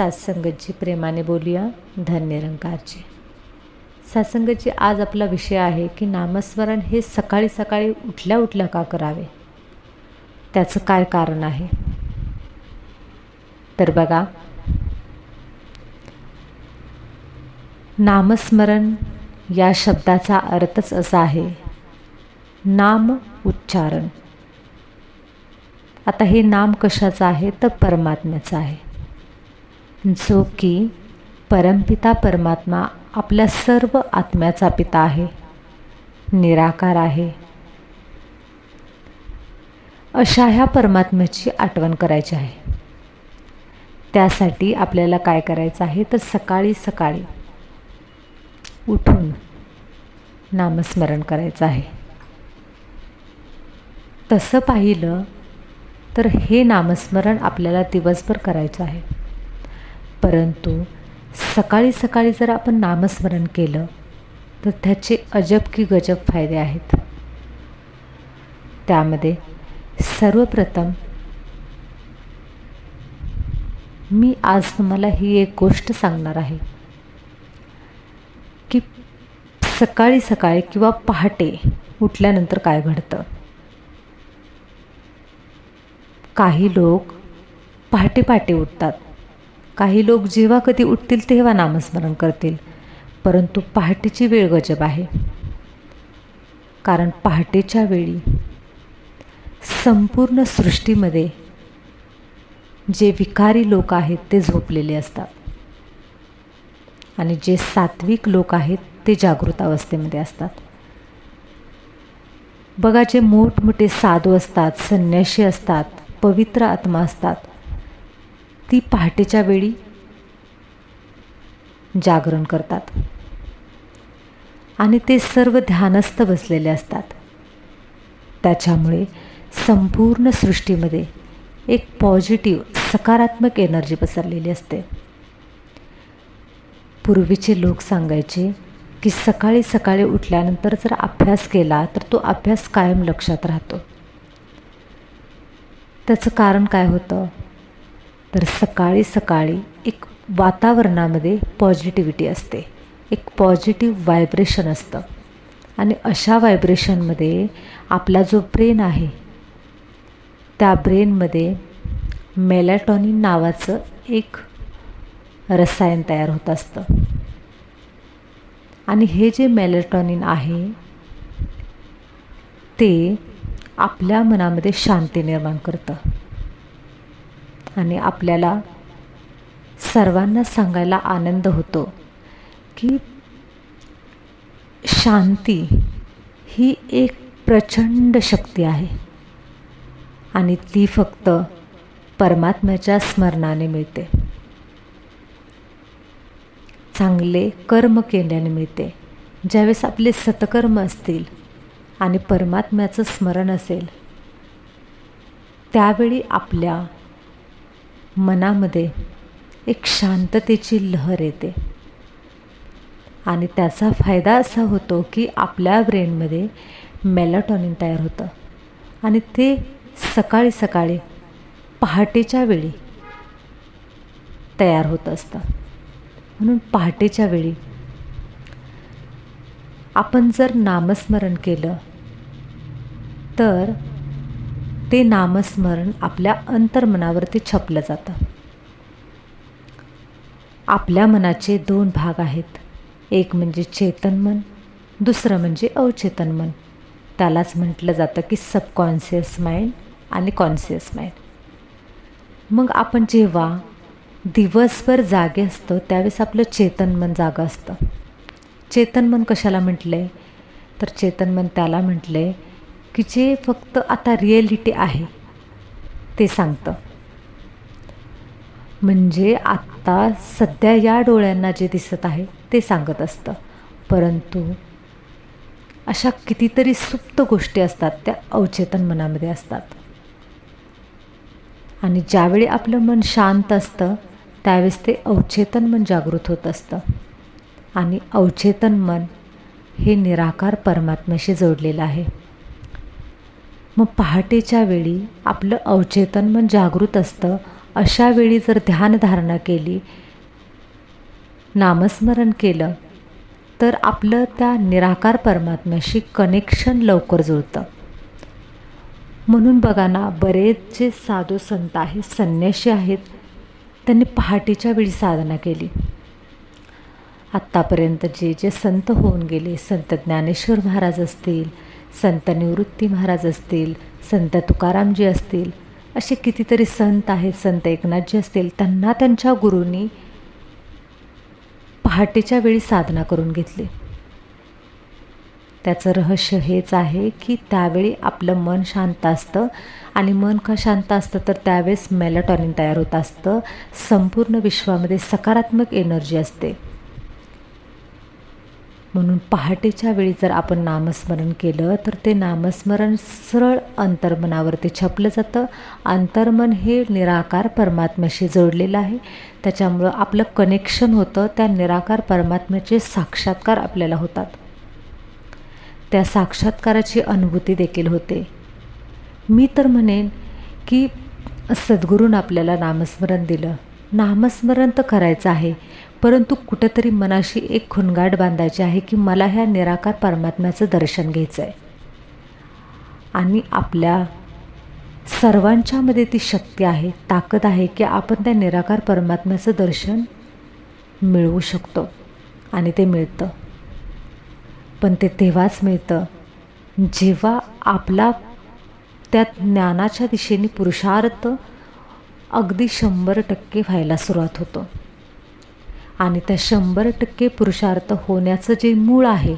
सात्संगतजी प्रेमाने बोलूया धन्यरंकारची सात्संगतजी आज आपला विषय आहे की नामस्मरण हे सकाळी सकाळी उठल्या उठल्या का करावे? त्याचं काय कारण आहे? तर बघा नामस्मरण या शब्दाचा अर्थच असा आहे नाम उच्चारण. आता हे नाम कशाचं आहे? तर परमात्म्याचं आहे. जो की परमपिता परमात्मा आपल्या सर्व आत्म्याचा पिता आहे निराकार आहे. अशा ह्या परमात्म्याची आठवण करायची आहे. त्यासाठी आपल्याला काय करायचं आहे तर सकाळी सकाळी उठून नामस्मरण करायचं आहे. तसं पाहिलं तर हे नामस्मरण आपल्याला दिवसभर करायचं आहे. परंतु सकाळी सकाळी जर आपण नामस्मरण केलं तर त्याचे अजब की गजब फायदे आहेत. त्यामध्ये सर्वप्रथम मी आज तुम्हाला ही एक गोष्ट सांगणार आहे की सकाळी सकाळी किंवा पहाटे उठल्यानंतर काय घडतं? काही लोक पहाटे पहाटे उठतात. काही लोक जेव्हा कधी उठतील तेव्हा नामस्मरण करतील परंतु पहाटेची वेळ गजब आहे. कारण पहाटेच्या वेळी संपूर्ण सृष्टीमध्ये जे विकारी लोक आहेत ते झोपलेले असतात. आणि जे सात्विक लोक आहेत ते जागृत अवस्थेमध्ये असतात. बघा जे मोठमोठे साधू असतात संन्याशी असतात पवित्र आत्मा असतात ती पहाटेच्या वेळी जागरण करतात. आणि ते सर्व ध्यानस्थ बसलेले असतात. त्याच्यामुळे संपूर्ण सृष्टीमध्ये एक पॉझिटिव्ह सकारात्मक एनर्जी पसरलेली असते. पूर्वीचे लोक सांगायचे की सकाळी सकाळी उठल्यानंतर जर अभ्यास केला तर तो अभ्यास कायम लक्षात राहतो. त्याचं कारण काय होतं? तर सकाळी सकाळी एक वातावरणामध्ये पॉझिटिव्हिटी असते. एक पॉझिटिव्ह व्हायब्रेशन असतं. आणि अशा व्हायब्रेशनमध्ये आपला जो ब्रेन आहे त्या ब्रेनमध्ये मेलॅटॉनिन नावाचं एक रसायन तयार होत असतं. आणि हे जे मेलॅटॉनिन आहे ते आपल्या मनामध्ये शांती निर्माण करतं. आणि आपल्याला सर्वांना सांगायला आनंद होतो की शांती ही एक प्रचंड शक्ती आहे. आणि ती फक्त परमात्म्याच्या स्मरणाने मिळते. चांगले कर्म केल्याने मिळते. ज्यावेळेस आपले सतकर्म असतील आणि परमात्म्याचं स्मरण असेल त्यावेळी आपल्या मनामध्ये एक शांततेची लहर येते. आणि त्याचा फायदा असा होतो की आपल्या ब्रेनमध्ये मेलाटॉनिन तयार होतं. आणि ते सकाळी सकाळी पहाटेच्या वेळी तयार होत असतं. म्हणून पहाटेच्या वेळी आपण जर नामस्मरण केलं तर ते नामस्मरण आपल्या अंतर्मनावरती छपलं जातं. आपल्या मनाचे दोन भाग आहेत. एक म्हणजे चेतन मन दुसरं म्हणजे अवचेतन मन. त्यालाच म्हटलं जातं की सबकॉन्शियस माइंड आणि कॉन्शियस माइंड मग आपण जेव्हा दिवसभर जागे असतो त्यावेळेस आपलं चेतन मन जागं असतं. चेतन मन कशाला म्हटलं आहे तर चेतन मन त्याला म्हटलं आहे की जे फक्त आता रिॲलिटी आहे ते सांगतं. म्हणजे आत्ता सध्या या डोळ्यांना जे दिसत आहे ते सांगत असतं. परंतु अशा कितीतरी सुप्त गोष्टी असतात त्या अवचेतन मनामध्ये असतात. आणि ज्यावेळी आपलं मन शांत असतं त्यावेळेस ते अवचेतन मन जागृत होत असतं. आणि अवचेतन मन हे निराकार परमात्म्याशी जोडलेलं आहे. मग पहाटेच्या वेळी आपलं अवचेतन मन जागृत असतं. अशा वेळी जर ध्यानधारणा केली नामस्मरण केलं तर आपलं त्या निराकार परमात्म्याशी कनेक्शन लवकर जुळतं. म्हणून बघा ना बरेच जे साधू संत आहेत संन्याशी आहेत. त्यांनी पहाटेच्या वेळी साधना केली. आत्तापर्यंत जे जे संत होऊन गेले संत ज्ञानेश्वर महाराज असतील संत निवृत्ती महाराज असतील संत तुकारामजी असतील असे कितीतरी संत आहेत संत एकनाथजी असतील त्यांना त्यांच्या गुरूंनी पहाटेच्या वेळी साधना करून घेतली. त्याचं रहस्य हेच आहे की त्यावेळी आपलं मन शांत असतं आणि मन का शांत असतं तर त्यावेळेस मेलाटॉनिन तयार होत असतं संपूर्ण विश्वामध्ये सकारात्मक एनर्जी असते. म्हणून पहाटेच्या वेळी जर आपण नामस्मरण केलं तर ते नामस्मरण सरळ अंतर्मनावरती छपलं जातं. अंतर्मन हे निराकार परमात्म्याशी जोडलेलं आहे. त्याच्यामुळं आपलं कनेक्शन होतं. त्या निराकार परमात्म्याचे साक्षात्कार आपल्याला होतात. त्या साक्षात्काराची अनुभूती देखील होते. मी तर म्हणेन की सद्गुरून आपल्याला नामस्मरण दिलं. नामस्मरण तर करायचं आहे परंतु कुठंतरी मनाशी एक खुणगाट बांधायची आहे की मला ह्या निराकार परमात्म्याचं दर्शन घ्यायचं आहे आणि आपल्या सर्वांच्यामध्ये ती शक्ती आहे ताकद आहे की आपण त्या निराकार परमात्म्याचं दर्शन मिळवू शकतो आणि ते मिळतं. पण ते तेव्हाच मिळतं जेव्हा आपला त्या ज्ञानाच्या दिशेने पुरुषार्थ अगदी शंभर टक्के व्हायला सुरुवात होतो. आणि त्या शंभर टक्के पुरुषार्थ होण्याचं जे मूळ आहे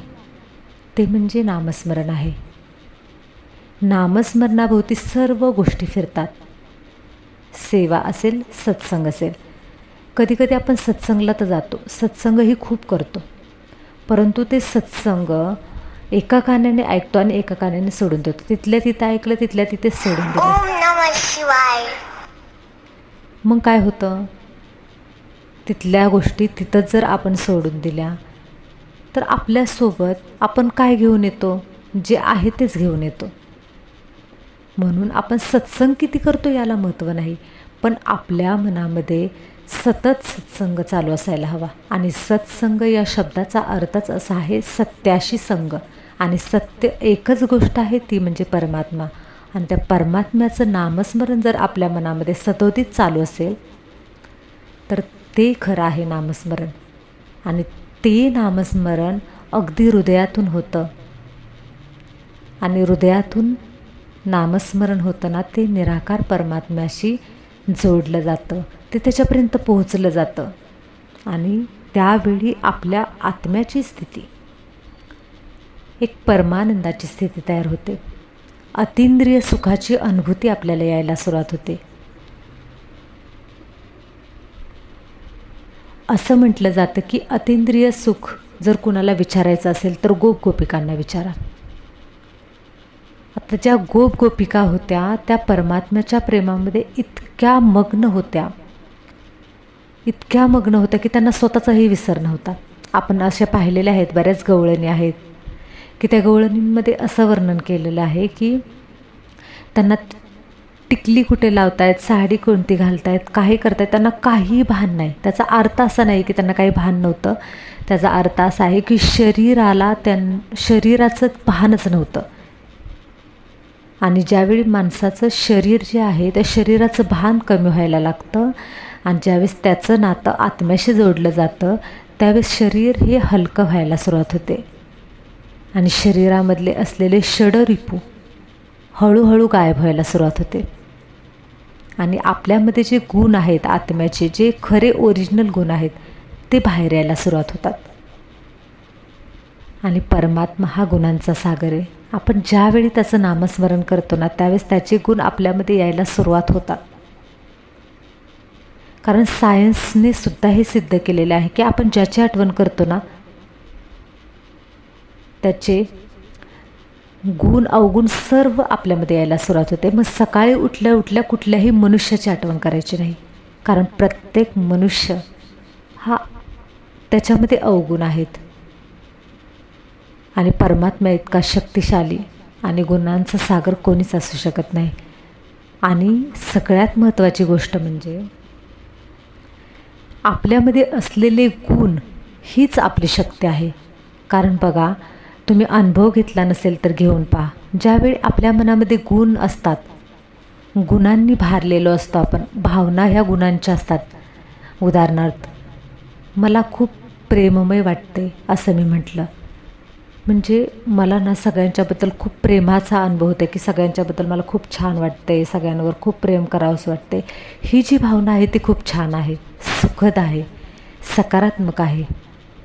ते म्हणजे नामस्मरण आहे. नामस्मरणाभोवती सर्व गोष्टी फिरतात. सेवा असेल सत्संग असेल. कधीकधी आपण सत्संगला तर जातो. सत्संगही खूप करतो. परंतु ते सत्संग एका कानाने ऐकतो आणि एका कानाने सोडून देतो. तिथल्या तिथं ऐकलं तिथल्या तिथे सोडून देतो. शिवाय. मग काय होतं? तिथल्या गोष्टी तिथंच जर आपण सोडून दिल्या तर आपल्यासोबत आपण काय घेऊन येतो? जे आहे तेच घेऊन येतो. म्हणून आपण सत्संग किती करतो याला महत्त्व नाही पण आपल्या मनामध्ये सतत सत्संग चालू असायला हवा. आणि सत्संग या शब्दाचा अर्थच असा आहे सत्याशी संग. आणि सत्य एकच गोष्ट आहे ती म्हणजे परमात्मा. आणि त्या परमात्म्याचं नामस्मरण जर आपल्या मनामध्ये सतोदित चालू असेल तर ते खरं आहे नामस्मरण. आणि ते नामस्मरण अगदी हृदयातून होतं. आणि हृदयातून नामस्मरण होतं ना ते निराकार परमात्म्याशी जोडलं जातं. ते त्याच्यापर्यंत पोहोचलं जातं. आणि त्यावेळी आपल्या आत्म्याची स्थिती एक परमानंदाची स्थिती तयार होते. अतिंद्रिय सुखाची अनुभूती आपल्याला यायला सुरुवात होते. असं म्हटलं जातं की अतिंद्रिय सुख जर कुणाला विचारायचं असेल तर गोप गोपिकांना विचारा. आता ज्या गोप गोपिका होत्या त्या परमात्म्याच्या प्रेमामध्ये इतक्या मग्न होत्या. इतक्या मग्न होत्या की त्यांना स्वतःचाही विसर नव्हता. आपण अशा पाहिलेल्या आहेत बऱ्याच गवळणी आहेत. की त्या गवळणींमध्ये असं वर्णन केलेलं आहे की त्यांना टिकली कुठे लावतायत साडी कोणती घालतायत काही करतायत त्यांना काही भान नाही. त्याचा अर्थ असा नाही की त्यांना काही भान नव्हतं. त्याचा अर्थ असा आहे की शरीराला त्यां शरीराचं भानच नव्हतं. आणि ज्यावेळी माणसाचं शरीर जे आहे त्या शरीराचं भान कमी व्हायला लागतं आणि ज्यावेळेस त्याचं नातं आत्म्याशी जोडलं जातं त्यावेळेस शरीर हे हलकं व्हायला सुरुवात होते. आणि शरीरामधले असलेले षडरिपू हळूहळू गायब व्हायला सुरुवात होते. आणि आपल्यामध्ये जे गुण आहेत आत्म्याचे जे खरे ओरिजिनल गुण आहेत ते बाहेर यायला सुरुवात होतात. आणि परमात्मा हा गुणांचा सागर आहे. आपण ज्यावेळी त्याचं नामस्मरण करतो ना त्यावेळेस त्याचे गुण आपल्यामध्ये यायला सुरुवात होतात. कारण सायन्सने सुद्धा हे सिद्ध केलेलं आहे की आपण ज्याची आठवण करतो ना त्याचे गुण अवगुण सर्व आपल्यामध्ये यायला सुरुवात होते. मग सकाळी उठल्या उठल्या कुठल्याही मनुष्याची आठवण करायची नाही. कारण प्रत्येक मनुष्य हा त्याच्यामध्ये अवगुण आहेत. आणि परमात्मा इतका शक्तिशाली आणि गुणांचा सागर कोणीच असू शकत नाही. आणि सगळ्यात महत्त्वाची गोष्ट म्हणजे आपल्यामध्ये असलेले गुण हीच आपली शक्ती आहे. कारण बघा तुम्ही अनुभव घेतला नसेल तर घेऊन पहा. ज्यावेळी आपल्या मनामध्ये गुण असतात गुणांनी भारलेलो असतो आपण भावना ह्या गुणांच्या असतात. उदाहरणार्थ मला खूप प्रेममय वाटते असं मी म्हटलं. म्हणजे मला ना सगळ्यांच्याबद्दल खूप प्रेमाचा अनुभव होते की सगळ्यांच्याबद्दल मला खूप छान वाटते सगळ्यांवर खूप प्रेम करावंसं वाटते ही जी भावना आहे ती खूप छान आहे सुखद आहे सकारात्मक आहे.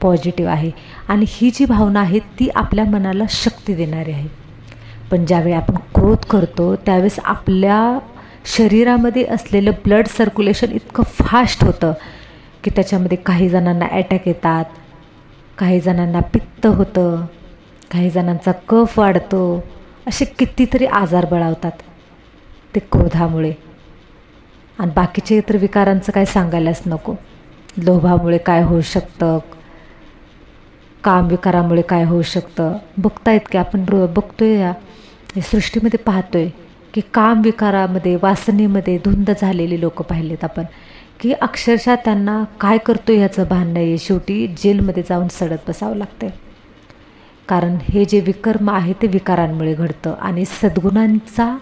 पॉझिटिव्ह आहे. आणि ही जी भावना आहे ती आपल्या मनाला शक्ती देणारी आहे. पण ज्यावेळी आपण क्रोध करतो त्यावेळेस आपल्या शरीरामध्ये असलेलं ब्लड सर्क्युलेशन इतकं फास्ट होतं की त्याच्यामध्ये काही जणांना अटॅक येतात काही जणांना पित्त होतं काही जणांचा कफ वाढतो असे कितीतरी आजार बळावतात ते क्रोधामुळे. आणि बाकीचे इतर विकारांचं काय सांगायलाच नको. लोभामुळे काय होऊ शकतं? कामविकारामुळे काय होऊ शकतं? बघतायत की आपण रो बघतोय या सृष्टीमध्ये पाहतोय की कामविकारामध्ये वासनेमध्ये धुंद झालेली लोक पाहिलेत आपण. की अक्षरशः त्यांना काय करतो ह्याचं भान नाही आहे शेवटी जेलमध्ये जाऊन सडत बसावं लागतं कारण हे जे विकर्म आहे ते विकारांमुळे घडतं आणि सद्गुणांचा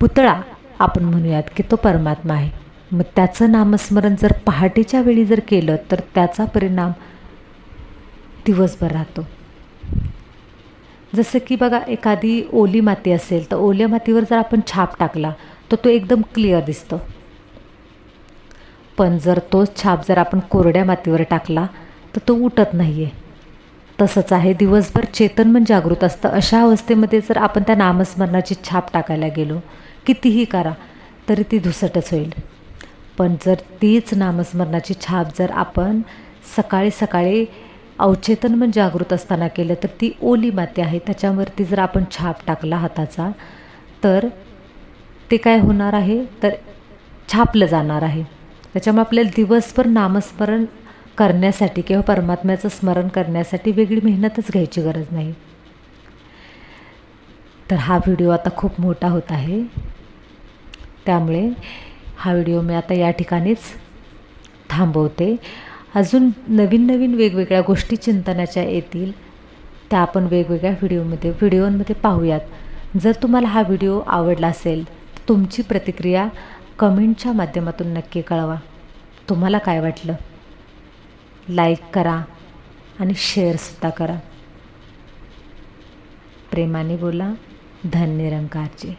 पुतळा आपण म्हणूयात की तो परमात्मा आहे. मग त्याचं नामस्मरण जर पहाटेच्या वेळी जर केलं तर त्याचा परिणाम दिवसभर राहतो. जसं की बघा एखादी ओली माती असेल तर ओल्या मातीवर जर आपण छाप टाकला तर तो एकदम क्लिअर दिसतो. पण जर तोच छाप जर आपण कोरड्या मातीवर टाकला तर तो उठत नाही आहे तसंच आहे दिवसभर चेतन म्हणजे जागृत असतं. अशा अवस्थेमध्ये जर आपण त्या नामस्मरणाची छाप टाकायला गेलो कितीही करा तरी ती धुसटच होईल. पण जर तीच नामस्मरणाची छाप जर आपण सकाळी सकाळी अवचेतन मन जागृत असताना केलं तर ती ओली माती आहे. त्याच्यावरती जर आपण छाप टाकला हाताचा तर ते काय होणार आहे? तर छापलं जाणार आहे. त्याच्यामुळे आपल्याला दिवसभर नामस्मरण करण्यासाठी किंवा परमात्म्याचं स्मरण करण्यासाठी वेगळी मेहनतच घ्यायची गरज नाही. तर हा व्हिडिओ आता खूप मोठा होत आहे. त्यामुळे हा व्हिडिओ मी आता या ठिकाणीच थांबवते. अजून नवीन नवीन वेगवेगळ्या गोष्टी चिंतनाच्या येतील त्या आपण वेगवेगळ्या व्हिडिओमध्ये व्हिडिओमध्ये पाहूयात. जर तुम्हाला हा व्हिडिओ आवडला असेल तर तुमची प्रतिक्रिया कमेंटच्या माध्यमातून नक्की कळवा. तुम्हाला काय वाटलं? लाईक करा आणि शेअरसुद्धा करा. प्रेमाने बोला धन निरंकारचे